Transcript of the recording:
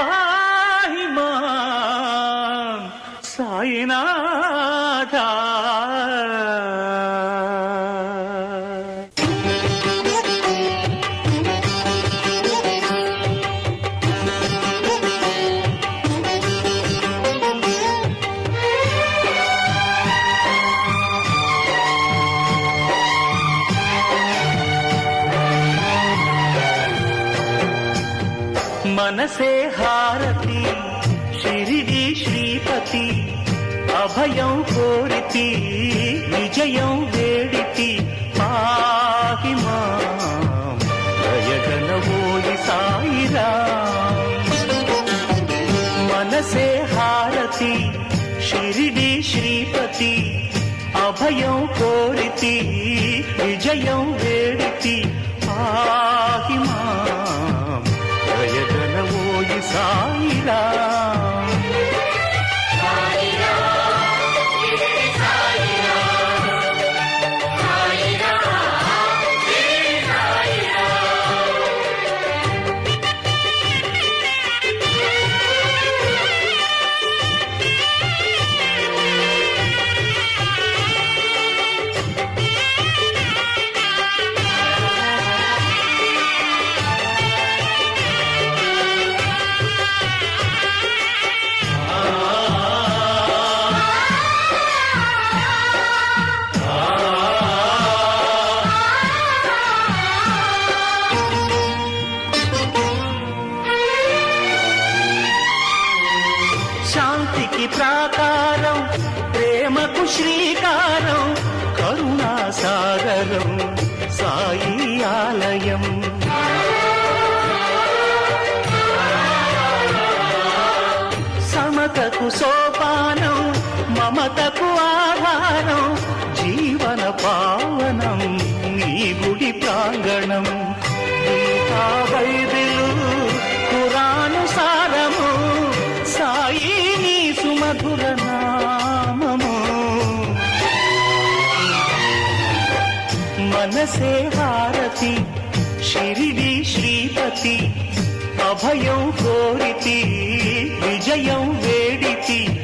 పాహి సాయినాథా మనసే హారతి శిరిడి శ్రీపతి అభయం కోరితి విజయం వేడితి పాహి మాం. దయగనవోయి సాయిరా. మనసే హారతి శిరిడి శ్రీపతి అభయం కోరితి విజయం వేడితి పాహి శాంతికి ప్రాకారం ప్రేమకు శ్రీకారం కరుణా సాగరం సాయి ఆలయం. సమతకు సోపానం మమతకు ఆధారం జీవన పావనం. సుమధుర మనసే హారతి షిరిడి శ్రీపతి అభయం కోరితి విజయం వేడితి.